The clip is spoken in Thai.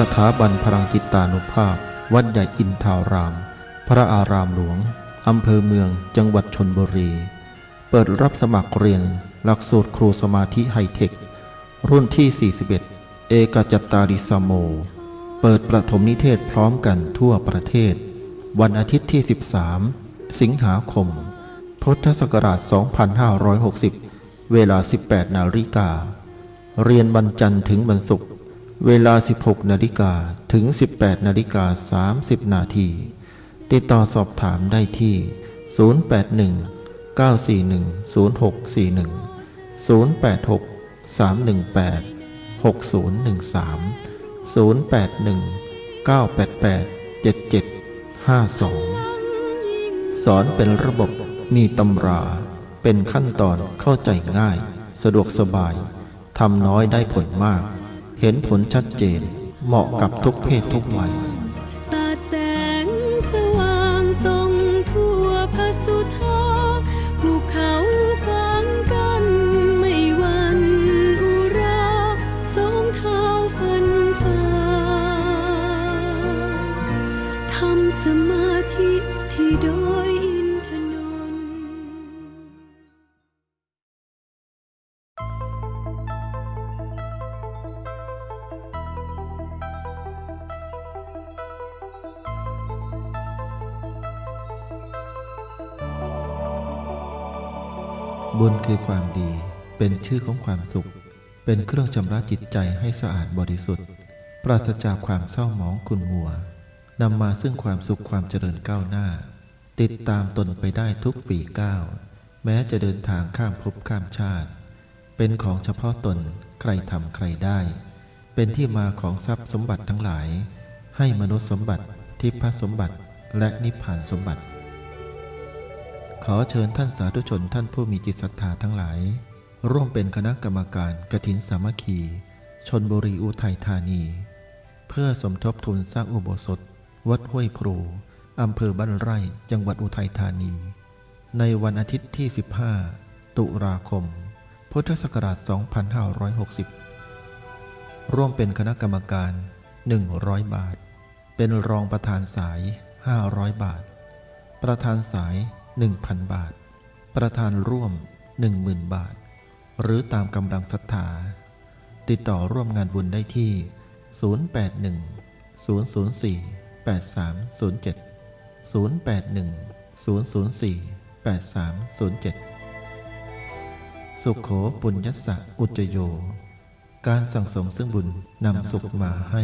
สถาบันพลังจิตตานุภาพ วัดใหญ่อินทาราม พระอารามหลวง อำเภอเมือง จังหวัดชนบุรี เปิดรับสมัครเรียน หลักสูตรครูสมาธิไฮเทค รุ่นที่ 41 เอกจัตตาริสโม เปิดประถมนิเทศพร้อมกันทั่วประเทศ วันอาทิตย์ที่ 13 สิงหาคม พุทธศักราช 2560 เวลา 18 นาฬิกา เรียนวันจันทร์ถึงวันศุกร์ เวลา 16 นาฬิกาถึง 18 นาฬิกา 30 นาทีติดต่อสอบถามได้ที่ 081 941 0641 086 318 6013 081 988 7752 สอนเป็นระบบมีตำรา เป็นขั้นตอนเข้าใจง่าย สะดวกสบาย ทำน้อยได้ผลมาก เห็นผลชัดเจน เหมาะกับทุกเพศทุกวัยสาดแสงสว่างส่องทั่วพระสุธาภูเขาขวางกันไม่วันอุราสองเท้าฟันฝ่าทำสมาธิที่โด บุญคือความดีเป็นชื่อของความสุข เป็นเครื่องชำระจิตใจให้สะอาดบริสุทธิ์ ปราศจากความเศร้าหมองขุ่นมัวนำมาซึ่งความสุขความเจริญก้าวหน้า ติดตามตนไปได้ทุกฝีก้าว แม้จะเดินทางข้ามภพข้ามชาติ เป็นของเฉพาะตนใครทำใครได้ เป็นที่มาของทรัพย์สมบัติทั้งหลาย ให้มนุษย์สมบัติทิพสมบัติและนิพพานสมบัติ ขอเชิญท่านสาธุชนท่านผู้มีจิตศรัทธาทั้งหลาย ร่วมเป็นคณะกรรมการกฐินสามัคคี ชนบุรีอุทัยธานี เพื่อสมทบทุนสร้างอุโบสถ วัดห้วยพลูอำเภอบ้านไร่จังหวัดอุทัยธานี ในวันอาทิตย์ที่ 15 ตุลาคม พุทธศักราช 2560 ร่วมเป็นคณะกรรมการ 100 บาท เป็นรองประธานสาย 500 บาท ประธานสาย 1,000 บาท ประธานร่วม 10,000 บาท หรือตามกำลังศรัทธา ติดต่อร่วมงานบุญได้ที่ 081 004 8307 081 004 8307 สุขโขปุญญสะอุจโย การสั่งสมซึ่งบุญนำสุขมาให้